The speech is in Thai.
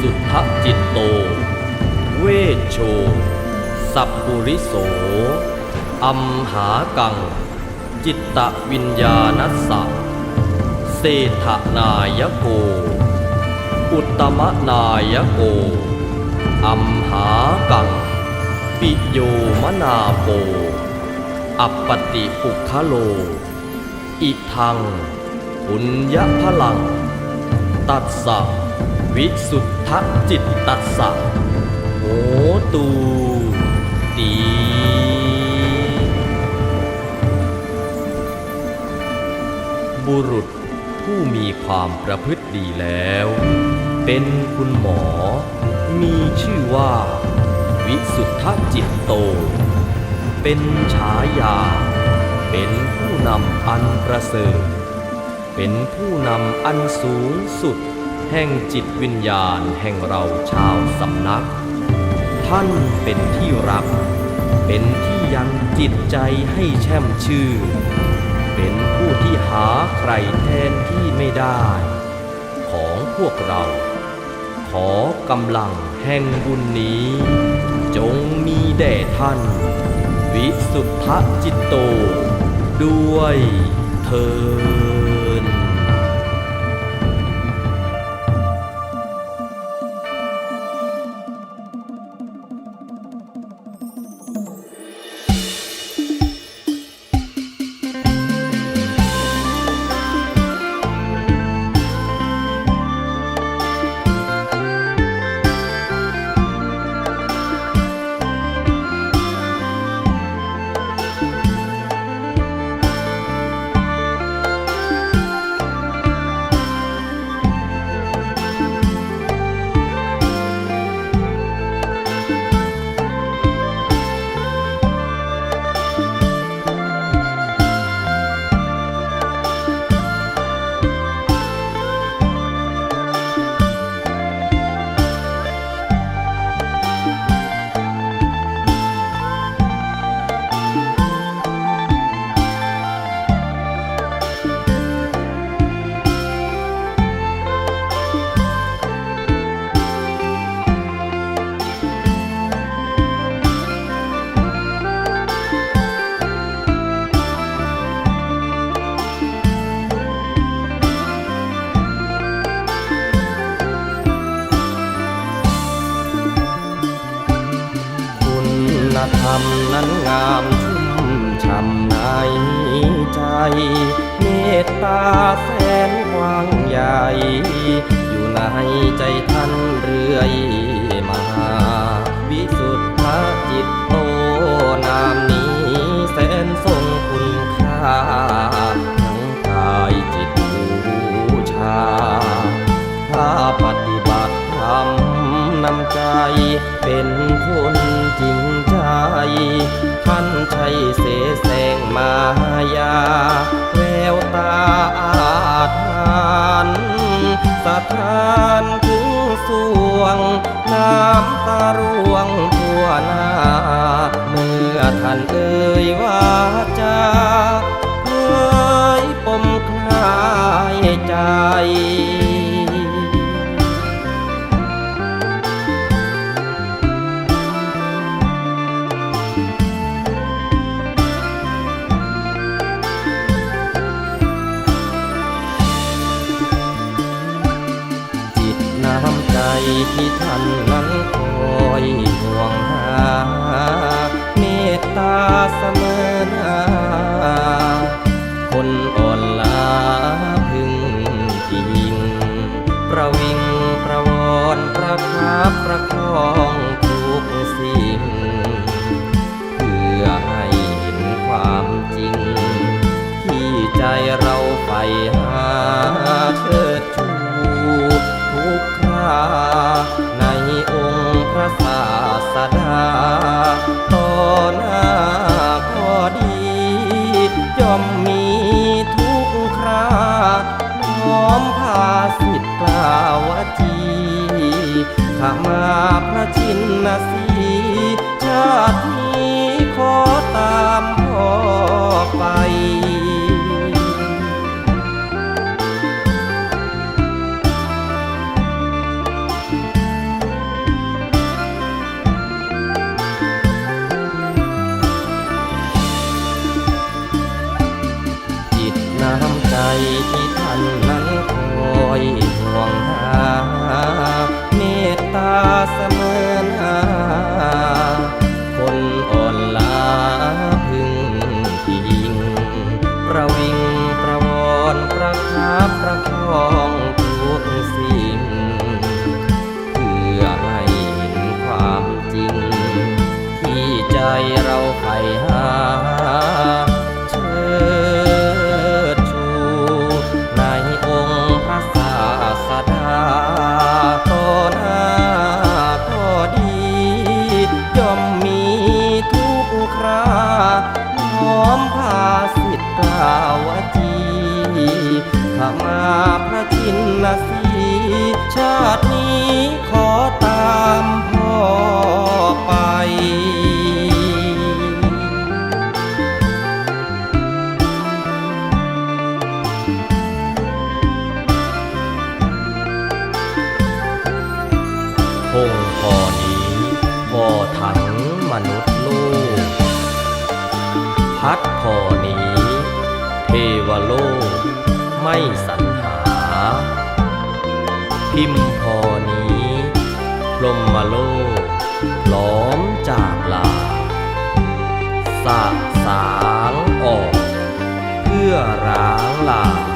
สุทธจิตโต เวชโช สัพปุริโส อัมหากัง จิตตวิญญาณสสะเศรษฐนายโก อุตตมนายโก อัมหากัง ปิโยมนาโป อัปปติปุคโล อิทังปุญญพลัง ตัสสะ วิสุทธจิตตัสสะโหตูตีบุรุษผู้มีความประพฤติดีแล้ว เป็นคุณหมอ มีชื่อว่า วิสุทธจิตโต เป็นฉายา เป็นผู้นำอันประเสริฐ เป็นผู้นำอันสูงสุด แห่งจิตวิญญาณแห่งเราชาวสำนัก ท่านเป็นที่รัก เป็นที่ยังจิตใจให้แช่มชื่นเป็นผู้ที่หาใครแทนที่ไม่ได้ ของพวกเรา ขอกำลังแห่งบุญนี้ จงมีแด่ท่าน วิสุทธจิตโต ด้วยเทิน ณธรรมนั้นงามชุ่มช่ำในใจ เมตตาแสนกว้างใหญ่ อยู่ในใจท่านเรื่อยมาวิสุทธจิตโตนามนี้แสนทรงคุณค่าทั้งกายจิตบูชา ถ้าปฏิบัติธรรมนำใจเป็นคนจริง ท่านใช้เสแสงมายา แววตาอาถานสะท้านถึงสวง น้ำตาร่วงทั่วหน้า เมื่อท่านเอ่ยว่า จิตน้ำใจที่ท่านนั้นคอยห่วงหา เมตตาเสมอหน้าคนอ่อนลาพึงพิง ประวิงประวอนประคับประคองทุกสิ่ง เพื่อให้เห็นความจริง ที่ใจเราใฝ่หาเชิดชู ข้ามาพระชินนสีชาตินี้ขอตาม หาเชิดชูในองค์พระศาสดาต่อหน้าก็ดีย่อมมีทุกคราน้อมพาสิทธิ์กล่าวจีข้ามาพระชินสีชาตินี้ขอตามพ่อ พัดพอนี้ เทวโลกไม่สรรหา พิมพอนี้ลมมโลกล้อมจากลาสะสางออก เพื่อร้างลา